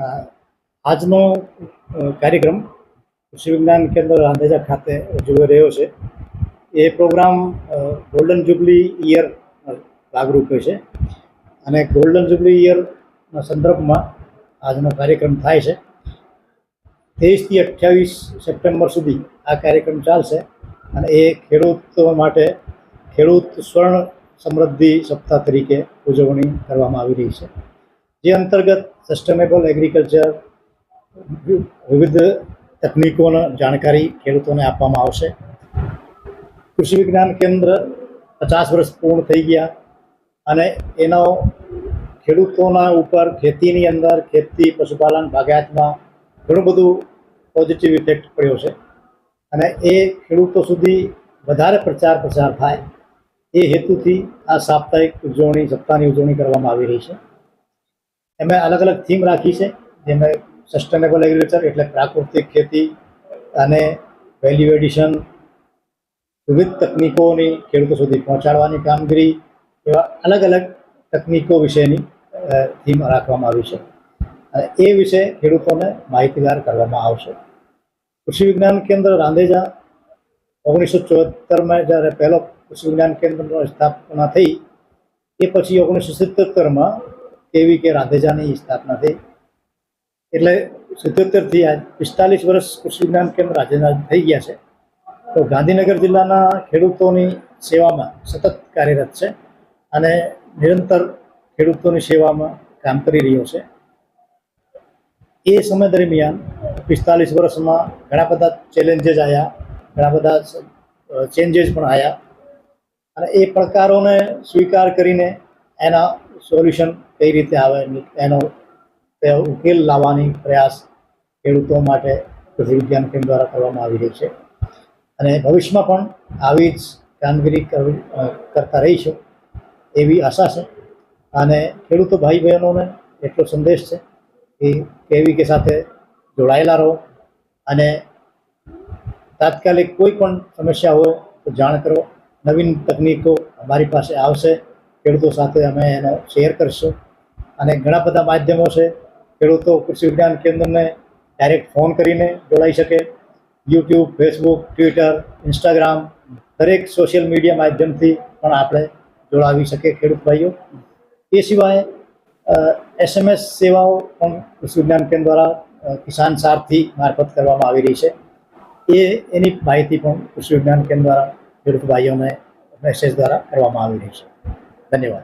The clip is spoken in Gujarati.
આજનો કાર્યક્રમ કૃષિ વિજ્ઞાન કેન્દ્ર રાંધેજા ખાતે ઉજવી રહ્યો છે. એ પ્રોગ્રામ ગોલ્ડન જુબલી યર ભાગરૂપે છે. અને ગોલ્ડન જુબલી ઇયરના સંદર્ભમાં આજનો કાર્યક્રમ થાય છે. ત્રેવીસથી અઠ્યાવીસ સપ્ટેમ્બર સુધી આ કાર્યક્રમ ચાલશે અને એ ખેડૂતો માટે ખેડૂત સ્વર્ણ સમૃદ્ધિ સપ્તાહ તરીકે ઉજવણી કરવામાં આવી રહી છે. જે અંતર્ગત સસ્ટેનેબલ એગ્રીકલ્ચર વિવિધ તકનીકોની જાણકારી ખેડૂતોને આપવામાં આવશે. કૃષિ વિજ્ઞાન કેન્દ્ર પચાસ વર્ષ પૂર્ણ થઈ ગયા અને એનો ખેડૂતોના ઉપર ખેતીની અંદર ખેતી, પશુપાલન બાગાયતમાં ઘણું બધું પોઝિટિવ ઇફેક્ટ પડ્યો છે. અને એ ખેડૂતો સુધી વધારે પ્રચાર પ્રસાર થાય એ હેતુથી આ સાપ્તાહિક ઉજવણી, સપ્તાહની ઉજવણી કરવામાં આવી રહી છે. એમાં અલગ અલગ થીમ રાખી છે, જેમાં સસ્ટેનેબલ એગ્રીકલ્ચર એટલે પ્રાકૃતિક ખેતી અને વેલ્યુ એડિશન વિવિધ તકનીકોની ખેડૂતો સુધી પહોંચાડવાની કામગીરી એવા અલગ અલગ તકનીકો વિશેની થીમ રાખવામાં આવી છે. અને એ વિશે ખેડૂતોને માહિતીગાર કરવામાં આવશે. કૃષિ વિજ્ઞાન કેન્દ્ર રાંધેજા ઓગણીસો ચોહત્તરમાં જ્યારે પહેલો કૃષિ વિજ્ઞાન કેન્દ્રનો સ્થાપના થઈ, એ પછી ઓગણીસો સિત્તોતેરમાં કેવી કે રાધેજાની સ્થાપના થઈ. એટલે સિત્યોતેરથી આજ પિસ્તાલીસ વર્ષ કૃષિ વિજ્ઞાન કેન્દ્ર રાંધેજા થઈ ગયા છે? તો ગાંધીનગર જિલ્લાના ખેડૂતોની સેવામાં સતત કાર્યરત છે અને નિરંતર ખેડૂતોની સેવામાં કામ કરી રહ્યો છે. એ સમય દરમિયાન પિસ્તાલીસ વર્ષમાં ઘણા બધા ચેલેન્જીસ આવ્યા ઘણા બધા ચેન્જીસ પણ આવ્યા અને એ પડકારોને સ્વીકાર કરીને એના સોલ્યુશન કઈ રીતે આવે એનો ઉકેલ લાવવાની પ્રયાસ ખેડૂતો માટે કૃષિ વિજ્ઞાન કેન્દ્ર દ્વારા કરવામાં આવી રહી છે. અને ભવિષ્યમાં પણ આવી જ કામગીરી કરવી કરતા રહીશું એવી આશા છે. અને ખેડૂતો ભાઈ બહેનોને એટલો સંદેશ છે કે કેવી કે સાથે જોડાયેલા રહો અને તાત્કાલિક કોઈ પણ સમસ્યા હોય તો જાણ કરો. નવીન તકનીકો અમારી પાસે આવશે. ખેડૂતો સાથે અમે એનો શેર કરીશું. અને ઘણા બધા માધ્યમો છે. ખેડૂતો કૃષિ વિજ્ઞાન કેન્દ્રને ડાયરેક્ટ ફોન કરીને જોડાઈ શકે. યુટ્યુબ ફેસબુક ટ્વિટર ઇન્સ્ટાગ્રામ દરેક સોશિયલ મીડિયા માધ્યમથી પણ આપણે જોડાવી શકીએ ખેડૂત ભાઈઓ. એ સિવાય એસએમએસ સેવાઓ પણ કૃષિ વિજ્ઞાન કેન્દ્ર દ્વારા કિસાન સારથી મારફત કરવામાં આવી રહી છે. એ, એની માહિતી પણ કૃષિ વિજ્ઞાન કેન્દ્ર દ્વારા ખેડૂત ભાઈઓને મેસેજ દ્વારા કરવામાં આવી રહી છે. Anyway.